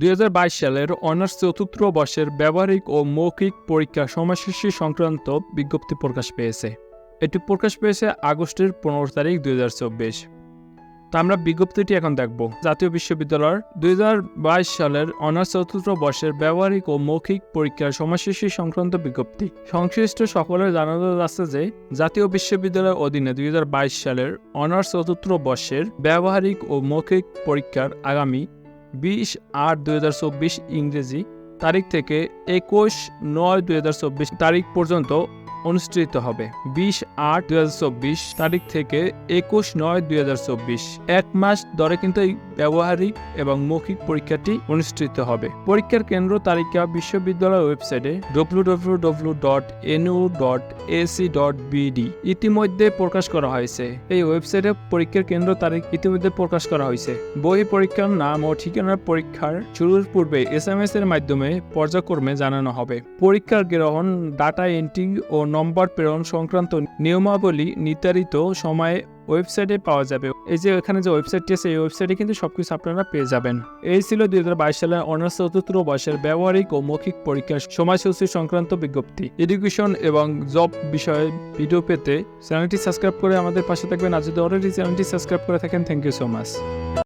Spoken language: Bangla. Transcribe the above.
দুই হাজার বাইশ সালের অনার্স চতুর্থ বর্ষের ব্যবহারিক ও মৌখিক পরীক্ষা সময়সূচি সংক্রান্ত বিজ্ঞপ্তি প্রকাশ পেয়েছে। এটি প্রকাশ পেয়েছে আগস্টের পনেরো তারিখ দুই তো আমরা বিজ্ঞপ্তিটি এখন দেখব। জাতীয় বিশ্ববিদ্যালয়ের দুই হাজার বাইশ সালের অনার্স চতুর্থ বর্ষের ব্যবহারিক ও মৌখিক পরীক্ষার সময়সূচি সংক্রান্ত বিজ্ঞপ্তি। সংশ্লিষ্ট সকলের জানানো যাচ্ছে যে, জাতীয় বিশ্ববিদ্যালয়ের অধীনে দুই হাজার বাইশ সালের অনার্স চতুর্থ বর্ষের ব্যবহারিক ও মৌখিক পরীক্ষার আগামী বিশ আট দুই হাজার চব্বিশ ইংরেজি তারিখ থেকে একুশ নয় দুই হাজার চব্বিশ তারিখ পর্যন্ত অনুষ্ঠিত হবে। বিশ আট দুই তারিখ থেকে একুশ নয় দুই এক মাস ধরে কিন্তু এই ব্যবহারিক এবং মৌখিক পরীক্ষাটি অনুষ্ঠিত হবে। পরীক্ষার কেন্দ্র তালিকা বিশ্ববিদ্যালয় ওয়েবসাইটে বিডি ইতিমধ্যে প্রকাশ করা হয়েছে। এই ওয়েবসাইটে পরীক্ষার কেন্দ্র তারিখ ইতিমধ্যে প্রকাশ করা হয়েছে। বই পরীক্ষার নাম ও ঠিকানার পরীক্ষার শুরুর পূর্বে এস এম এস এর মাধ্যমে পর্যায়ক্রমে জানানো হবে। পরীক্ষার গ্রহণ ডাটা এন্ট্রি ও নম্বর প্রেরণ সংক্রান্ত নিয়মাবলী নির্ধারিত সময়ে ওয়েবসাইটে পাওয়া যাবে। এই যে এখানে যে ওয়েবসাইটটি আছে, এই ওয়েবসাইটে কিন্তু সবকিছু আপনারা পেয়ে যাবেন। এই ছিল দুই হাজার বাইশ সালের অনার্স চতুর্থ বর্ষের ব্যবহারিক ও মৌখিক পরীক্ষার সময়সূচি সংক্রান্ত বিজ্ঞপ্তি। এডুকেশন এবং জব বিষয়ে ভিডিও পেতে চ্যানেলটি সাবস্ক্রাইব করে আমাদের পাশে থাকবেন। আর যদি অলরেডি চ্যানেলটি সাবস্ক্রাইব করে থাকেন থ্যাংক ইউ সো মাচ